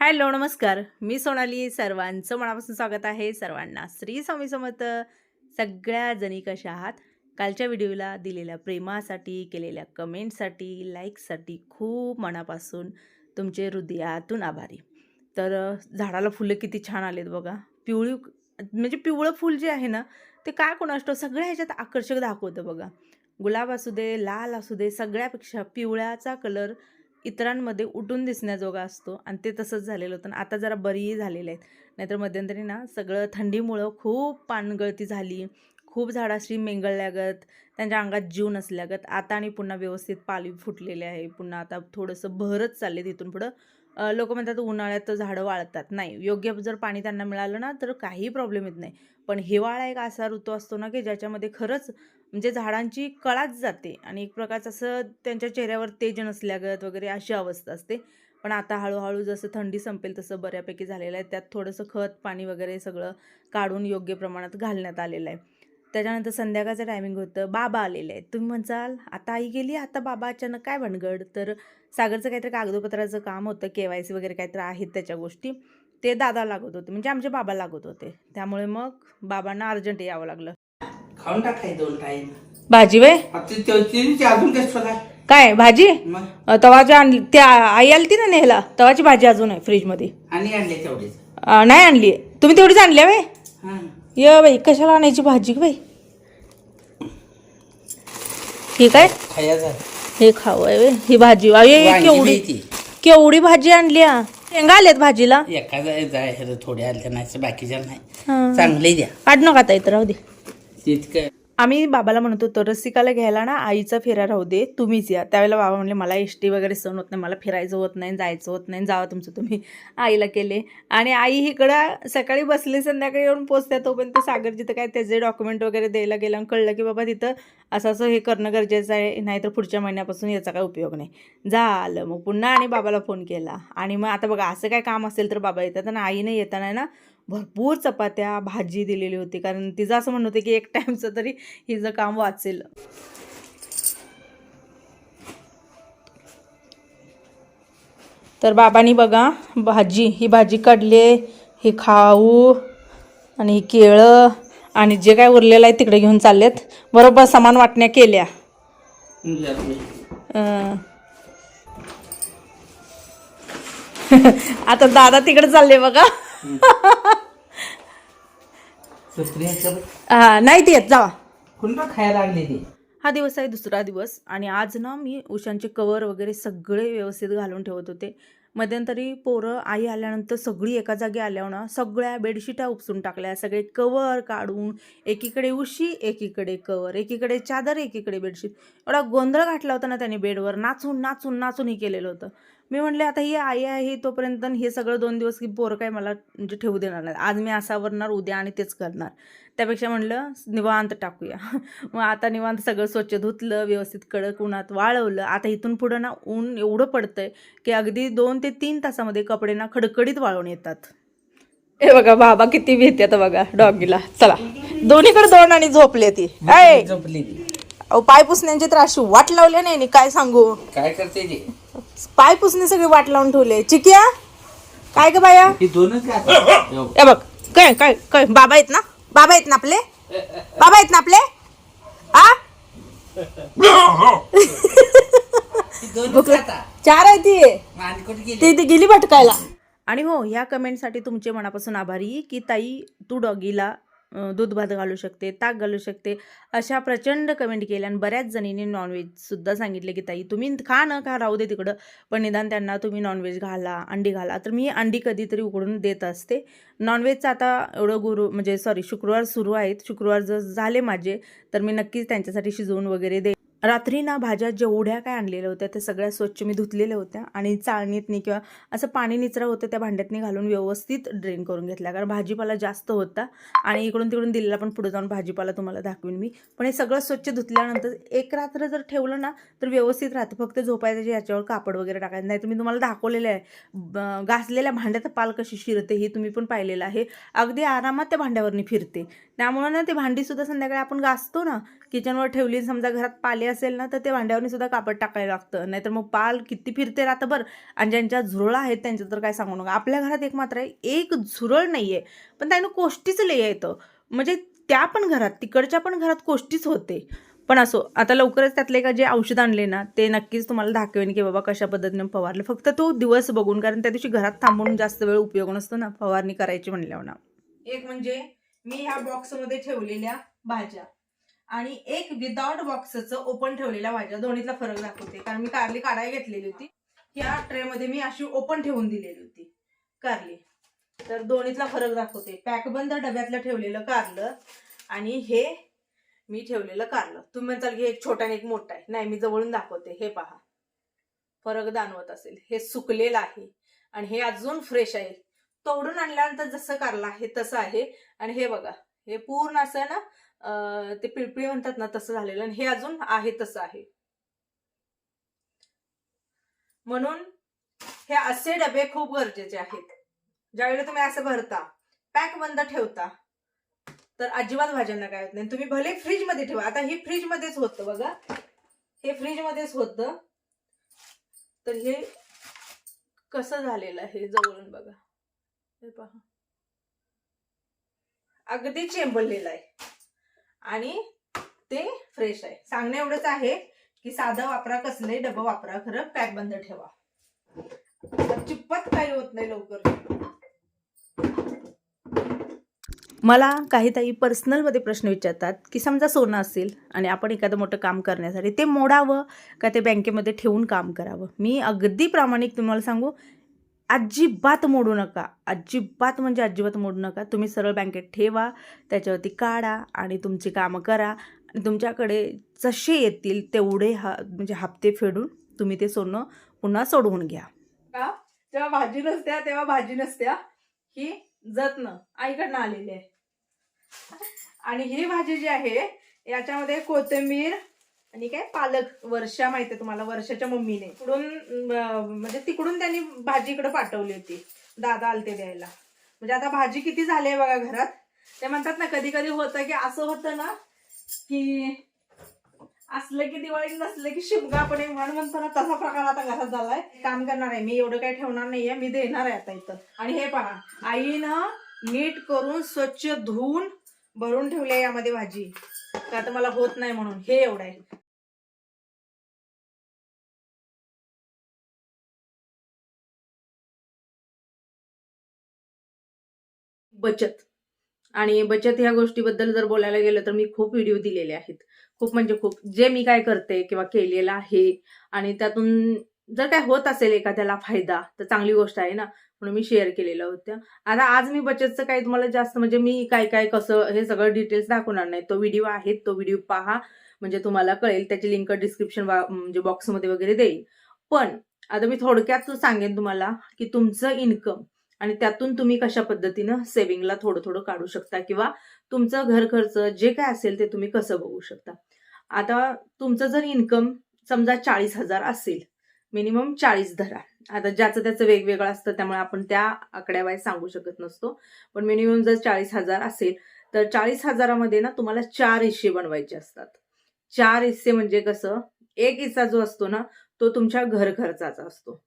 Hello नमस्कार. मी सोनाली सर्वांचं मनापासून स्वागत आहे सर्वांना. श्री स्वामी समर्थ. सगळ्या जणी कशा आहात? कालच्या व्हिडिओला दिलेल्या प्रेमासाठी केलेल्या कमेंटसाठी लाईकसाठी खूप मनापासून तुमचे हृदयातून आभारी. तर झाडाला फुलं किती छान आलेत बघा. पिवळी म्हणजे पिवळं फूल जे आहे ना ते काय कोण असतो? सगळ्या ह्याच्यात आकर्षक दाखवतं बघा. गुलाब असू दे लाल असू दे सगळ्यापेक्षा पिवळ्याचा कलर इतरांमध्ये उठून दिसण्याजोगा असतो आणि ते तसंच झालेलं होतं. आणि आता जरा बरीही झालेले आहेत. नाहीतर मध्यंतरी ना सगळं थंडीमुळं खूप पानगळती झाली. खूप झाडाशी मेंगळल्यागत त्यांच्या अंगात जीव नसल्यागत आता आणि पुन्हा व्यवस्थित पाली फुटलेले आहे. पुन्हा आता थोडंसं बहरच चालले तिथून पुढं. लोक म्हणतात उन्हाळ्यात झाडं वाळतात. नाही योग्य जर पाणी त्यांना मिळालं ना तर काही प्रॉब्लेम येत नाही. पण हिवाळा एक असा ऋतू असतो ना की ज्याच्यामध्ये खरंच म्हणजे झाडांची कळाच जाते आणि एक प्रकारचं असं त्यांच्या चेहऱ्यावर तेज नसल्यागत वगैरे अशी अवस्था असते. पण आता हळूहळू जसं थंडी संपेल तसं बऱ्यापैकी झालेलं आहे. त्यात थोडंसं खत पाणी वगैरे सगळं काढून योग्य प्रमाणात घालण्यात आलेलं आहे. त्याच्यानंतर संध्याकाळचं टायमिंग होतं. बाबा आलेले आहेत. तुम्ही म्हणसाल आता आई गेली आता बाबा अचानक काय भानगड? तर सागरचं काहीतरी कागदोपत्राचं काम होतं. के वाय सी वगैरे काहीतरी आहेत त्याच्या गोष्टी. ते दादा लागत होते. म्हणजे आमचे बाबा लागत होते. त्यामुळे मग बाबांना अर्जंट यावं लागलं. खाऊन टाकाय दोन टाईम भाजी वे आता ते अजून काय भाजी? तवाची आणली त्या आई आली ती ना नेहला? तवाची भाजी अजून आहे फ्रीजमध्ये. आणि आणले तेवढेच. नाही आणली. तुम्ही तेवढीच आणली आहे बाई हा. ये बाई कशाला आणायची भाजी बाई ठीक आहे? खाया जा. हे आहे व्हय. ही भाजी. अये वांगी केवढी मिळती. केवढी भाजी आणली हा? शेंगा आल्यात भाजीला? एखादा जाय हे थोड्या आल्या नाही बाकीच्या नाही. हा. चांगले द्या. काढ नका आता इथं राहू दे. तितकं आम्ही बाबाला म्हणत होतो रसिकाला घ्यायला ना आईचा फेरा राहू दे तुम्हीच या. त्यावेळेला बाबा म्हणले मला एस टी वगैरे सण होत नाही मला फिरायचं होत नाही जायचं होत नाही जावं तुमचं तुम्ही आईला केले. आणि आई इकडं सकाळी बसली संध्याकाळी येऊन पोचत्या तोपर्यंत सागर जिथं काय त्याचे डॉक्युमेंट वगैरे द्यायला गेलं आणि कळलं की बाबा तिथं असं असं हे करणं गरजेचं आहे नाहीतर पुढच्या महिन्यापासून याचा काय उपयोग नाही. झालं मग पुन्हा आणि बाबाला फोन केला. आणि मग आता बघा असं काय काम असेल तर बाबा येतात आणि आईने येताना ना भरपूर चपात्या भाजी दिलेली होती. कारण तिचं असं म्हणणं होतं की एक टाईमचं तरी हिचं काम वाचेल. तर बाबांनी बघा भाजी ही भाजी काढली ही खाऊ आणि ही केळं आणि जे काय उरलेलं आहे तिकडे घेऊन चाललेत. बरोबर समान वाटण्या केल्या. आता दादा तिकडे चालले बघा. हा, नाही ते येत जावा. कुणा खायला लागले ते. हा दिवस आहे दुसरा दिवस आणि आज ना मी उशांचे कवर वगैरे सगळे व्यवस्थित घालून ठेवत होते. मध्यंतरी पोरं आई आल्यानंतर सगळी एका जागी आल्यावर ना सगळ्या बेडशिटा उपसून टाकल्या. सगळे कवर काढून एकीकडे उशी एकीकडे कवर एकीकडे चादर एकीकडे बेडशीट एवढा गोंधळ घातला होता ना त्याने बेडवर नाचून नाचून नाचून हे केलेलं होतं. मी म्हणले आता ही आई आहे तोपर्यंत हे सगळं दोन दिवस की पोरं काय मला म्हणजे ठेवू देणार नाही आज मी असा वरणार उद्या आणि तेच करणार. त्यापेक्षा म्हणलं निवांत टाकूया. मग आता निवांत सगळं स्वच्छ धुतलं व्यवस्थित कडक उन्हात वाळवलं. आता इथून पुढं ना ऊन एवढं पडतंय की अगदी दोन ते तीन तासामध्ये कपडे ना खडकडीत वाळून येतात. हे बघा बाबा किती भीती आता बघा डॉगीला. चला. दोन्हीकडे दोन आणि झोपले ती. ऐ, झोपली ती. अहो, पाय पुसण्याची तर अशी वाट लावली नाही नी, काय सांगू? काय करते ते? पाय पुसणे सगळे वाट लावून ठेवले. चिकिया? काय ग बाया? ही दोनच का हे बघ. काय काय काय? बाबा आहेत ना? बाबा आहेत ना आपले? बाबा आहेत ना आपले? आ? दोनच चार आहे ती. आणि कुठे गेली. ती ती गेली भटकायला. आणि हो ह्या कमेंटसाठी तुमचे मनापासून आभारी की ताई तू डॉगीला दूध भात घालू शकते ताक घालू शकते अशा प्रचंड कमेंट केल्या आणि बऱ्याच जणींनी नॉनव्हेजसुद्धा सांगितले की ताई तुम्ही खा ना खा राहू दे तिकडं पण निदान त्यांना तुम्ही नॉनव्हेज घाला अंडी घाला. तर मी अंडी कधीतरी उकडून देत असते. नॉनव्हेजचं आता एवढं गुरु म्हणजे सॉरी शुक्रवार सुरू आहेत. शुक्रवार जर झाले माझे तर मी नक्कीच त्यांच्यासाठी शिजवून वगैरे दे रात्री ना भाज्या जेवढ्या काय आणलेल्या होत्या त्या सगळ्या स्वच्छ मी धुतलेल्या होत्या आणि चाळणीतनी किंवा असं पाणी निचरा होतं त्या भांड्यातनी घालून व्यवस्थित ड्रेन करून घेतला कारण भाजीपाला जास्त होता आणि इकडून तिकडून दिलेला पण पुढे जाऊन भाजीपाला तुम्हाला दाखवीन मी. पण हे सगळं स्वच्छ धुतल्यानंतर एक रात्र जर ठेवलं ना तर व्यवस्थित राहतं. फक्त झोपायचं याच्यावर कापड वगैरे टाकायचं. नाही तर मी तुम्हाला दाखवलेलं आहे. ब- घासलेल्या भांड्यात पाल कशी शिरते हे तुम्ही पण पाहिलेलं आहे. अगदी आरामात त्या भांड्यावरनी फिरते. त्यामुळं ना ते भांडीसुद्धा संध्याकाळी आपण घासतो ना किचनवर ठेवली समजा घरात पाले असेल ना तर ते भांड्यावरनी सुद्धा कापड टाकायला लागतं. नाहीतर मग पाल किती फिरते राहतं बरं आणि ज्यांच्या झुरळ आहेत त्यांचं तर काय सांगू नका. आपल्या घरात एक मात्र आहे एक झुरळ नाही आहे पण त्यानं कोष्टीच लय येतं. म्हणजे त्या पण घरात तिकडच्या पण घरात कोष्टीच होते. पण असो आता लवकरच त्यातले का जे औषध आणले ना ते नक्कीच तुम्हाला दाखवेन की बाबा कशा पद्धतीने फवारले. फक्त तो दिवस बघून कारण त्या दिवशी घरात थांबून जास्त वेळ उपयोग नसतो ना फवारणी करायची म्हणल्यावर ना. एक म्हणजे मी ह्या बॉक्समध्ये ठेवलेल्या भाज्या. आणि एक विदाउट बॉक्सचं ओपन ठेवलेल्या भाज्या दोन्हीतला फरक दाखवते. कारण मी कारली काढायला घेतलेली होती. ह्या ट्रेमध्ये मी अशी ओपन ठेवून दिलेली होती. कारली. तर दोन्हीतला फरक दाखवते. पॅकबंद डब्यातलं ठेवलेलं कारलं. आणि हे मी ठेवलेलं कारलं. तुम्ही म्हणताल की एक छोटा आणि एक मोठा आहे. नाही मी जवळून दाखवते. हे पहा. फरक जाणवत असेल. हे सुकलेलं आहे. आणि हे अजून फ्रेश आहे. तोडून आणल्यानंतर जसं कारलं आहे तसं आहे. आणि हे बघा. हे पूर्ण असं ना ते पिळपिळी म्हणतात ना तसं झालेलं आणि हे अजून आहे तसं आहे. म्हणून हे असे डबे खूप गरजेचे आहेत. ज्यावेळेला तुम्ही असं भरता पॅक बंद ठेवता तर अजिबात भाज्यांना काय होत नाही. तुम्ही भले फ्रीजमध्ये ठेवा. आता हे फ्रीज मध्येच होतं बघा. हे फ्रीज मध्येच होतं. तर हे कसं झालेलं आहे जवळून बघा. हे पहा. अगदी चेंबरलेलं आहे. आणि ते फ्रेश आहे. सांगणं एवढंच आहे की साधं वापरा कसले डबं वापरा खरं पॅक बंद ठेवा. चिप्पत काही होत नाही लवकर. मला काही ताई पर्सनलमध्ये प्रश्न विचारतात की समजा सोनं असेल आणि आपण एखादं मोठं काम करण्यासाठी ते मोडावं का ते बँकेमध्ये ठेवून काम करावं? मी अगदी प्रामाणिक तुम्हाला सांगू अजिबात मोडू नका. अजिबात म्हणजे अजिबात मोडू नका. तुम्ही सरळ बँकेत ठेवा त्याच्यावरती काढा आणि तुमची कामं करा. आणि तुमच्याकडे जसे येतील तेवढे हा म्हणजे हप्ते फेडून तुम्ही ते सोनं पुन्हा सोडवून घ्या. का? जेव्हा भाजी नसत्या तेव्हा भाजी नसत्या ही जतन आईकडनं आलेली आहे. आणि ही भाजी जी आहे याच्यामध्ये कोथिंबीर आणि काय पालक वर्षा माहिती आहे तुम्हाला वर्षाच्या मम्मीने. तिकडून म्हणजे तिकडून त्यांनी भाजी इकडे पाठवली होती दादा आलते द्यायला. म्हणजे आता भाजी किती झाली आहे बघा घरात? ते म्हणतात ना कधी कधी होतं की असं होतं ना की असलं की दिवाळी नसलं की शिमगा पण एक म्हण म्हणतो ना तसा प्रकार आता घरात झालाय. काम करणार आहे. मी एवढं काही ठेवणार नाहीये मी देणार आहे आता इथं. आणि हे पहा आईनं नीट करून स्वच्छ धुवून भरून ठेवले यामध्ये भाजी. का आता मला होत नाही म्हणून. हे एवढं आहे. बचत. आणि बचत ह्या गोष्टीबद्दल जर बोलायला गेलं तर मी खूप व्हिडिओ दिलेले आहेत. खूप म्हणजे खूप जे मी काय करते किंवा केलेलं आहे आणि त्यातून जर काय होत असेल एखाद्याला फायदा तर चांगली गोष्ट आहे ना म्हणून मी शेअर केलेलं होतं आता आज मी बचतचं काही तुम्हाला जास्त म्हणजे मी काय काय कसं हे सगळं डिटेल्स दाखवणार नाही. तो व्हिडिओ आहे तो व्हिडिओ पहा. म्हणजे तुम्हाला कळेल त्याची लिंक डिस्क्रिप्शन म्हणजे बॉक्समध्ये वगैरे देईल. पण आता मी थोडक्यात सांगेन तुम्हाला की तुमचं इन्कम आणि त्यातून तुम्ही कशा पद्धतीनं सेव्हिंगला थोडं थोडं काढू शकता किंवा तुमचं घर खर्च जे काय असेल ते तुम्ही कसं बघू शकता. आता तुमचं जर इन्कम समजा चाळीस हजार असेल मिनिमम चाळीस धरा. आता ज्याचं त्याचं वेगवेगळं असतं त्यामुळे आपण त्या आकड्यावाईज सांगू शकत नसतो. पण मिनिमम जर चाळीस हजार असेल तर चाळीस हजारामध्ये ना तुम्हाला चार हिस्से बनवायचे असतात. चार हिस्से म्हणजे कसं? एक हिस्सा जो असतो ना तो तुमच्या घर खर्चाचा असतो.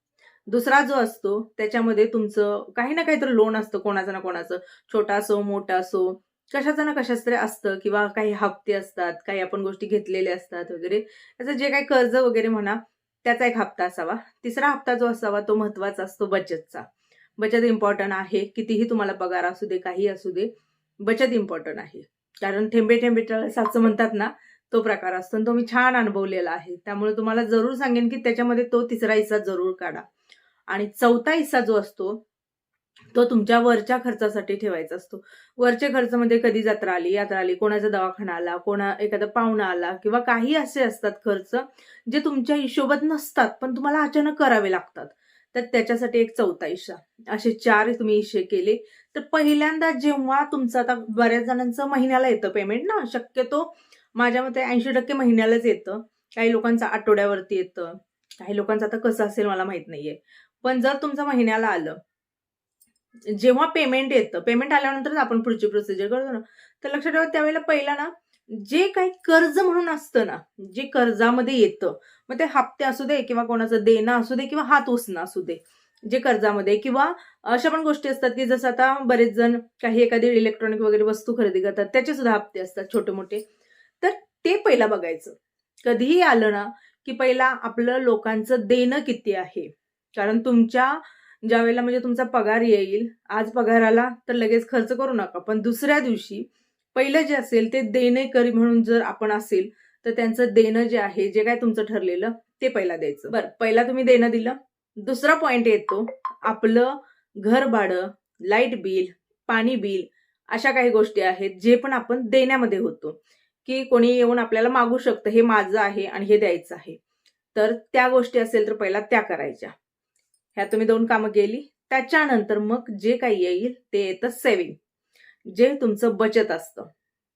दुसरा जो असतो त्याच्यामध्ये तुमचं काही ना काहीतरी लोन असतं कोणाचं ना कोणाचं. छोटा असो मोठा असो कशाचं ना कशाच तरी असतं किंवा काही हप्ते असतात काही आपण गोष्टी घेतलेल्या असतात वगैरे. त्याचं जे काही कर्ज वगैरे म्हणा त्याचा एक हप्ता असावा. तिसरा हप्ता जो असावा तो महत्त्वाचा असतो बचतचा. बचत इम्पॉर्टंट आहे कितीही तुम्हाला पगार असू दे काही असू दे बचत इम्पॉर्टंट आहे. कारण ठेंबे ठेंबे साचं म्हणतात ना तो प्रकार असतो. आणि तो मी छान अनुभवलेला आहे. त्यामुळे तुम्हाला जरूर सांगेन की त्याच्यामध्ये तो तिसरा हिस्सा जरूर काढा. आणि चौथा हिस्सा जो असतो तो तुमच्या वरच्या खर्चासाठी ठेवायचा असतो. वरचे खर्च म्हणजे कधी जत्रा आली यात्रा आली कोणाचा दवाखाना आला कोणा एखादा पाहुणा आला किंवा काही असे असतात खर्च जे तुमच्या हिशोबात नसतात पण तुम्हाला अचानक करावे लागतात. तर त्याच्यासाठी एक चौथा हिस्सा असे चार तुम्ही इशे केले. तर पहिल्यांदा जेव्हा तुमचं आता बऱ्याच जणांचं महिन्याला येतं पेमेंट ना शक्यतो माझ्या मते ऐंशी टक्के महिन्यालाच येतं. काही लोकांचं आठवड्यावरती येतं. काही लोकांचं आता कसं असेल मला माहीत नाहीये. पण जर तुमचं महिन्याला आलं जेव्हा पेमेंट येतं पेमेंट आल्यानंतर आपण पुढची प्रोसिजर करतो ना. तर लक्षात ठेवा त्यावेळेला पहिला ना जे काही कर्ज म्हणून असतं ना जे कर्जामध्ये येतं मग ते हप्ते असू दे किंवा कोणाचं देणं असू दे किंवा हात उसणं असू दे जे कर्जामध्ये. किंवा अशा पण गोष्टी असतात की जसं आता बरेच जण काही एखादी इलेक्ट्रॉनिक वगैरे वस्तू खरेदी करतात त्याचे सुद्धा हप्ते असतात छोटे मोठे तर ते पहिला बघायचं. कधीही आलं ना की पहिला आपलं लोकांचं देणं किती आहे? कारण तुमच्या ज्या वेळेला म्हणजे तुमचा पगार येईल आज पगार आला तर लगेच खर्च करू नका. पण दुसऱ्या दिवशी पहिलं जे असेल ते देणेकरी म्हणून जर आपण असेल तर त्यांचं देणं जे आहे जे काय तुमचं ठरलेलं ते पहिला द्यायचं. बरं पहिला तुम्ही देणं दिलं. दुसरा पॉइंट येतो आपलं घर भाडं लाइट बिल पाणी बिल अशा काही गोष्टी आहेत जे पण आपण देण्यामध्ये होतो. की कोणी येऊन आपल्याला मागू शकतं हे माझं आहे आणि हे द्यायचं आहे. तर त्या गोष्टी असेल तर पहिला त्या करायच्या. ह्या तुम्ही दोन कामं केली. त्याच्यानंतर मग जे काही येईल ते येतं सेविंग जे तुमचं बचत असतं.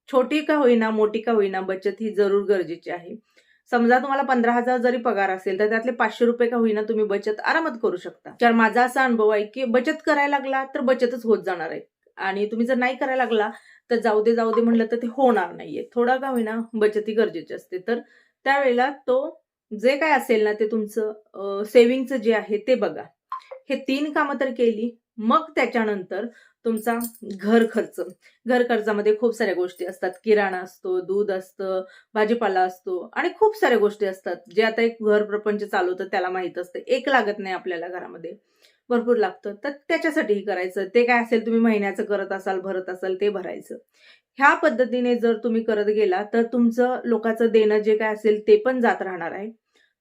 छोटी का होईना मोठी का होईना बचत ही जरूर गरजेची आहे. समजा तुम्हाला पंधरा हजार जरी पगार असेल तर त्यातले पाचशे रुपये का होईना तुम्ही बचत आरामात करू शकता. कारण माझा असा अनुभव आहे की बचत करायला लागला तर बचतच होत जाणार आहे. आणि तुम्ही जर नाही करायला लागला तर जाऊ दे जाऊ दे म्हणलं तर ते होणार नाहीये. थोडा का होईना बचत ही गरजेची असते. तर त्यावेळेला तो जे काय असेल ना ते तुमचं सेव्हिंगचं जे आहे ते बघा. हे तीन कामं तर केली. मग त्याच्यानंतर तुमचा घर खर्च. घर खर्चामध्ये खूप साऱ्या गोष्टी असतात. किराणा असतो दूध असतं भाजीपाला असतो आणि खूप साऱ्या गोष्टी असतात. जे आता एक घर प्रपंच चालवतं त्याला माहीत असतं. एक लागत नाही आपल्याला घरामध्ये. भरपूर लागतं. तर त्याच्यासाठीही करायचं. ते काय असेल तुम्ही महिन्याचं करत असाल भरत असाल ते भरायचं. ह्या पद्धतीने जर तुम्ही करत गेला तर तुमचं लोकांचं देणं जे काय असेल ते पण जात राहणार आहे.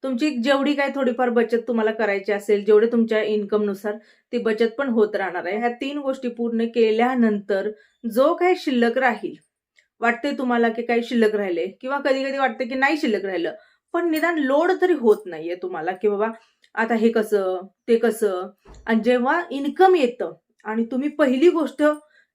तुमची जेवढी काय थोडीफार बचत तुम्हाला करायची असेल जेवढे तुमच्या इन्कमनुसार ती बचत पण होत राहणार आहे. ह्या तीन गोष्टी पूर्ण केल्यानंतर जो काही शिल्लक राहील वाटते तुम्हाला की काही शिल्लक राहिले किंवा कधी कधी वाटते की नाही शिल्लक राहिलं पण निदान लोड तरी होत नाहीये तुम्हाला की बाबा आता हे कसं ते कसं. आणि जेव्हा इन्कम येतं आणि तुम्ही पहिली गोष्ट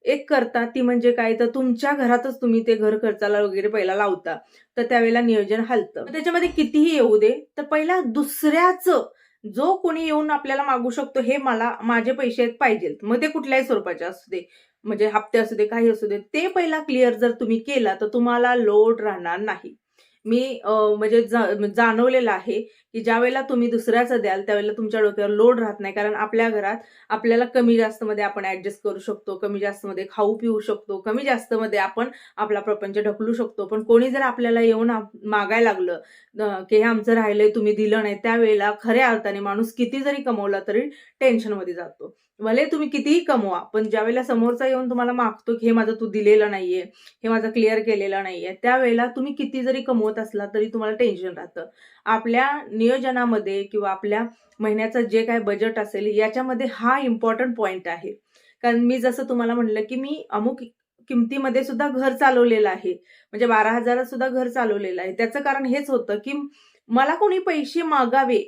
एक करता ती म्हणजे काय? तर तुमच्या घरातच तुम्ही ते घर खर्चाला वगैरे पहिला लावता. तर त्यावेळेला नियोजन हलतं. मग त्याच्यामध्ये कितीही येऊ दे तर पहिला दुसऱ्याचं जो कोणी येऊन आपल्याला मागू शकतो हे मला माझे पैसे आहेत पाहिजेत. मग ते कुठल्याही स्वरूपाचे असू दे म्हणजे हप्ते असू दे काही असू दे ते पहिला क्लिअर जर तुम्ही केला तर तुम्हाला लोड राहणार नाही. मी म्हणजे जा- जाणवलेलं आहे की ज्या वेळेला तुम्ही दुसऱ्याचं द्याल त्यावेळेला तुमच्या डोक्यावर लोड राहत नाही. कारण आपल्या घरात आपल्याला कमी जास्त मध्ये आपण ऍडजस्ट करू शकतो कमी जास्त मध्ये खाऊ पिऊ शकतो कमी जास्त मध्ये आपण आपला प्रपंच ढकलू शकतो. पण कोणी जर आपल्याला येऊन मागायला लागलं की हे आमचं राहिलंय तुम्ही दिलं नाही त्यावेळेला खऱ्या अर्थाने माणूस किती जरी कमवला तरी टेन्शनमध्ये जातो. भले तुम्ही कितीही कमवा पण ज्या वेळेला समोरचा येऊन तुम्हाला मागतो की हे माझं तू दिलेलं नाहीये हे माझं क्लिअर केलेलं नाहीये त्यावेळेला तुम्ही किती जरी कमवत असला तरी तुम्हाला टेन्शन राहतं. आपल्या नियोजनामध्ये किंवा आपल्या महिन्याचं जे काय बजेट असेल याच्यामध्ये हा इम्पॉर्टंट पॉईंट आहे. कारण मी जसं तुम्हाला म्हणलं की मी अमुक किमतीमध्ये सुद्धा घर चालवलेलं आहे म्हणजे बारा हजारात सुद्धा घर चालवलेलं आहे. त्याचं कारण हेच होतं की मला कोणी पैसे मागावे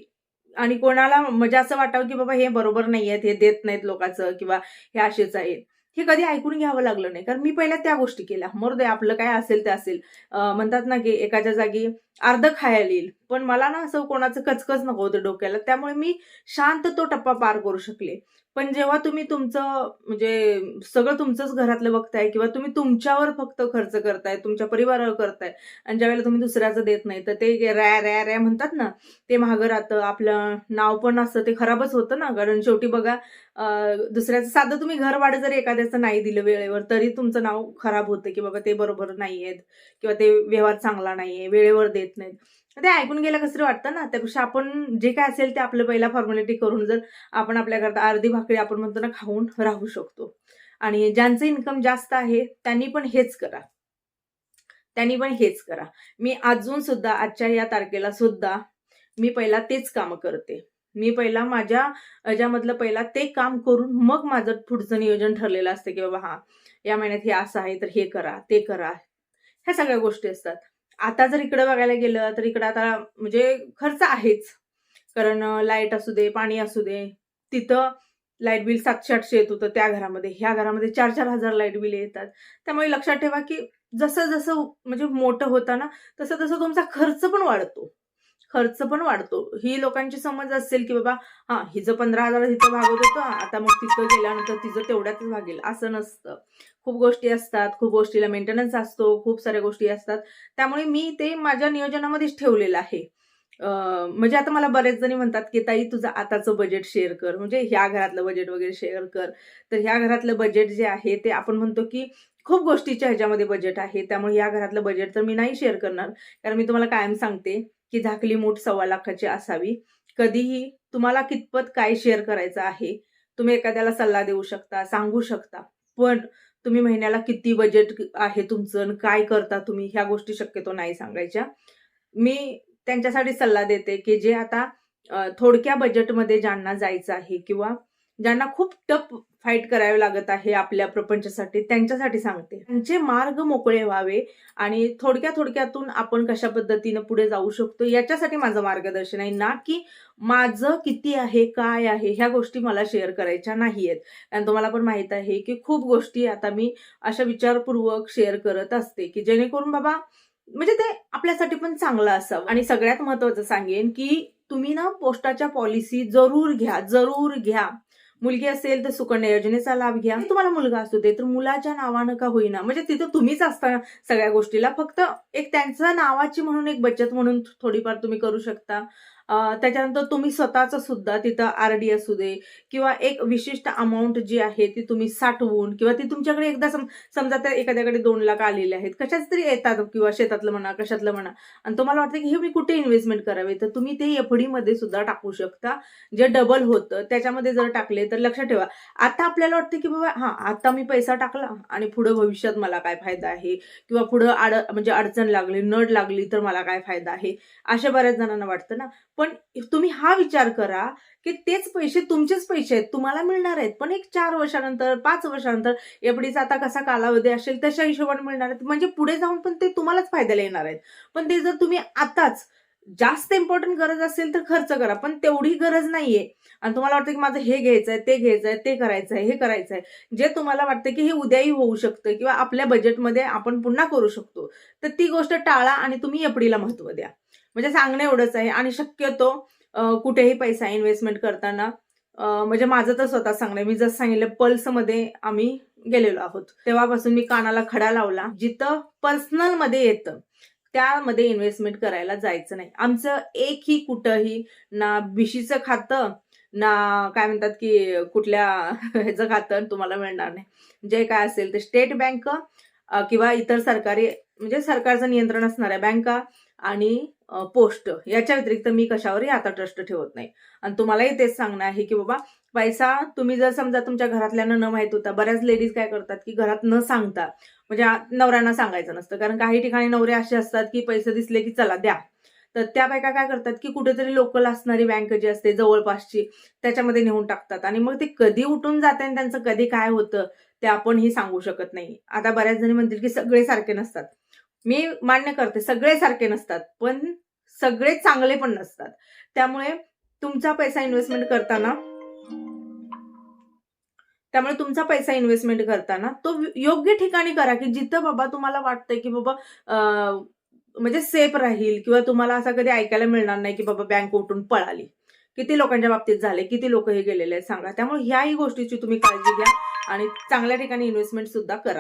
आणि कोणाला म्हणजे असं वाटावं की बाबा हे बरोबर नाही आहेत हे देत नाहीत लोकांचं किंवा हे असेच आहेत. हे कधी ऐकून घ्यावं लागलं नाही. कारण मी पहिल्या त्या गोष्टी केल्या. मरू दे आपलं काय असेल ते असेल. म्हणतात ना की एकाच्या जागी अर्ध खायला येईल. पण मला ना असं कोणाचं कचकच नको होतं डोक्याला. त्यामुळे मी शांत तो टप्पा पार करू शकले. पण जेव्हा तुम्ही तुमचं म्हणजे सगळं तुमचंच घरातलं बघताय किंवा तुम्ही तुमच्यावर फक्त खर्च करताय तुमच्या परिवारावर करताय आणि ज्यावेळेला तुम्ही दुसऱ्याचं देत नाही तर ते रॅ रॅ रॅ म्हणतात ना ते महागं राहतं. आपलं नाव पण असतं. ते खराबच होतं ना. कारण शेवटी बघा दुसऱ्याचं साधं तुम्ही घर वाढ जर एखाद्याचं नाही दिलं वेळेवर तरी तुमचं नाव खराब होतं की बाबा ते बरोबर नाही आहेत किंवा ते व्यवहार चांगला नाही आहे वेळेवर देत नाहीत. ते ऐकून गेलं कसं वाटतं ना त्यापेक्षा आपण जे काय असेल ते आपलं पहिला फॉर्मॅलिटी करून जर आपण आपल्याकरता अर्धी भाकरी आपण म्हणतो ना खाऊन राहू शकतो. आणि ज्यांचं इन्कम जास्त आहे त्यांनी पण हेच करा. त्यांनी पण हेच करा. मी अजून सुद्धा आजच्या या तारखेला सुद्धा मी पहिला तेच काम करते. मी पहिला माझ्या याच्यामधलं पहिला ते काम करून मग माझं पुढचं नियोजन ठरलेलं असतं की बाबा हा या महिन्यात हे असं आहे तर हे करा ते करा. ह्या सगळ्या गोष्टी असतात. आता जर इकडं बघायला गेलं तर इकडे आता म्हणजे खर्च आहेच. कारण लाइट असू दे पाणी असू दे तिथं लाइट बिल सातशे आठशे येत होतं त्या घरामध्ये. ह्या घरामध्ये चार चार हजार लाइट बिल येतात. त्यामुळे लक्षात ठेवा की जसं जसं म्हणजे मोठं होतं ना तसं तसं तुमचा खर्च पण वाढतो. खर्च पण वाढतो. ही लोकांची समज असेल की बाबा हा हिचं पंधरा हजार तिथं भागवत होतं आता मग तिथं गेल्यानंतर तिचं तेवढ्यातच भागेल. असं नसतं. खूप गोष्टी असतात खूप गोष्टीला मेंटेनन्स असतो खूप साऱ्या गोष्टी असतात. त्यामुळे मी ते माझ्या नियोजनामध्येच ठेवलेलं आहे. म्हणजे आता मला बरेच जणी म्हणतात की ताई तुझं आताचं बजेट शेअर कर. म्हणजे ह्या घरातलं बजेट वगैरे शेअर कर. तर ह्या घरातलं बजेट जे आहे ते आपण म्हणतो की खूप गोष्टीच्या ह्याच्यामध्ये बजेट आहे. त्यामुळे या घरातलं बजेट तर मी नाही शेअर करणार. कारण मी तुम्हाला कायम सांगते की झाकली मूठ सव्वा लाखाची असावी. कधीही तुम्हाला कितपत काय शेअर करायचं आहे तुम्ही एखाद्याला सल्ला देऊ शकता सांगू शकता. पण तुम्ही महिन्याला किती बजेट आहे तुमचं आणि काय करता तुम्ही ह्या गोष्टी शक्यतो नाही सांगायच्या. मी त्यांच्यासाठी सल्ला देते की जे आता थोडक्या बजेटमध्ये ज्यांना जायचं आहे किंवा ज्यांना खूप टफ फाईट करावे लागत आहे आपल्या प्रपंचासाठी त्यांच्यासाठी सांगते. त्यांचे मार्ग मोकळे व्हावे आणि थोडक्या थोडक्यातून आपण कशा पद्धतीनं पुढे जाऊ शकतो याच्यासाठी माझं मार्गदर्शन आहे. ना की माझं किती आहे काय आहे ह्या गोष्टी मला शेअर करायच्या नाही आहेत आणि तुम्हाला पण माहीत आहे की खूप गोष्टी आता मी अशा विचारपूर्वक शेअर करत असते की जेणेकरून बाबा म्हणजे ते आपल्यासाठी पण चांगलं असावं. आणि सगळ्यात महत्वाचं सांगेन की तुम्ही ना पोस्टाच्या पॉलिसी जरूर घ्या जरूर घ्या. मुलगी असेल तर सुकन्या योजनेचा लाभ घ्या. तुम्हाला मुलगा असू दे तर मुलाच्या नावानं का होईना. म्हणजे तिथं तुम्हीच असता सगळ्या गोष्टीला. फक्त एक त्यांच्या नावाची म्हणून एक बचत म्हणून थोडीफार तुम्ही करू शकता. त्याच्यानंतर तुम्ही स्वतःचं सुद्धा तिथं आर डी असू दे किंवा एक विशिष्ट अमाऊंट जी आहे ती तुम्ही साठवून किंवा ती तुमच्याकडे एकदा सम समजा त्या एखाद्याकडे दोन लाख आलेले आहेत कशाच तरी येतात किंवा शेतातलं म्हणा कशातलं म्हणा. आणि तुम्हाला वाटतं की हे मी कुठे इन्व्हेस्टमेंट करावे? तर तुम्ही ते एफडीमध्ये मध्ये सुद्धा टाकू शकता. जे डबल होतं त्याच्यामध्ये जर टाकले तर लक्षात ठेवा. आता आपल्याला वाटतं की बाबा हा आता मी पैसा टाकला आणि पुढे भविष्यात मला काय फायदा आहे? किंवा पुढं आड म्हणजे अडचण लागली नड लागली तर मला काय फायदा आहे? अशा बऱ्याच जणांना वाटतं ना. पण तुम्ही हा विचार करा की तेच पैसे तुमचेच पैसे आहेत तुम्हाला मिळणार आहेत. पण एक चार वर्षानंतर पाच वर्षानंतर एफडीचा आता कसा कालावधी असेल तशा हिशोबाने मिळणार आहेत. म्हणजे पुढे जाऊन पण ते तुम्हालाच फायद्याला येणार आहेत. पण ते जर तुम्ही आताच जास्त इम्पॉर्टंट गरज असेल तर खर्च करा. पण तेवढी गरज नाहीये. आणि तुम्हाला वाटतं की माझं हे घ्यायचंय ते घ्यायचंय ते करायचं आहे हे करायचं आहे जे तुम्हाला वाटतं की हे उद्याही होऊ शकतं किंवा आपल्या बजेटमध्ये आपण पुन्हा करू शकतो. तर ती गोष्ट टाळा आणि तुम्ही एपडीला महत्त्व द्या. म्हणजे सांगणं एवढंच आहे. आणि शक्यतो कुठेही पैसा इन्व्हेस्टमेंट करताना म्हणजे माझं तर स्वतः सांगणं मी जसं सांगितलं पल्समध्ये आम्ही गेलेलो आहोत. तेव्हापासून मी कानाला खडा लावला. जिथं पर्सनलमध्ये येतं त्यामध्ये इन्व्हेस्टमेंट करायला जायचं नाही. आमचं एकही कुठंही ना बिशीचं खातं ना काय म्हणतात की कुठल्या ह्याचं खातं तुम्हाला मिळणार नाही. जे काय असेल ते स्टेट बँक किंवा इतर सरकारी म्हणजे सरकारचं नियंत्रण असणाऱ्या बँका आणि पोस्ट याच्या व्यतिरिक्त मी कशावरही आता ट्रस्ट ठेवत नाही. आणि तुम्हालाही तेच सांगणं आहे की बाबा पैसा तुम्ही जर समजा तुमच्या घरातल्यांना न माहीत होता बऱ्याच लेडीज काय करतात की घरात न सांगता म्हणजे नवऱ्यांना सांगायचं नसतं. कारण काही ठिकाणी नवरे असे असतात की पैसे दिसले की चला द्या. तर त्या बायका काय करतात की कुठेतरी लोकल असणारी बँक जी असते जवळपासची त्याच्यामध्ये नेऊन टाकतात. आणि मग ते कधी उठून जाते आणि त्यांचं कधी काय होतं ते आपण ही सांगू शकत नाही. आता बऱ्याच जणी म्हणतील की सगळे सारखे नसतात. मी मान्य करते सगळे सारखे नसतात पण सगळे चांगले पण नसतात. त्यामुळे तुमचा पैसा इन्व्हेस्टमेंट करताना त्यामुळे तुमचा पैसा इन्व्हेस्टमेंट करताना तो योग्य ठिकाणी करा की जिथं बाबा तुम्हाला वाटतंय की बाबा म्हणजे सेफ राहील किंवा तुम्हाला असं कधी ऐकायला मिळणार नाही की बाबा बँक उठून पळाली. किती लोकांच्या बाबतीत झाले किती लोक हे गेलेले आहेत सांगा. त्यामुळे ह्याही गोष्टीची तुम्ही काळजी घ्या आणि चांगल्या ठिकाणी इन्व्हेस्टमेंट सुद्धा करा.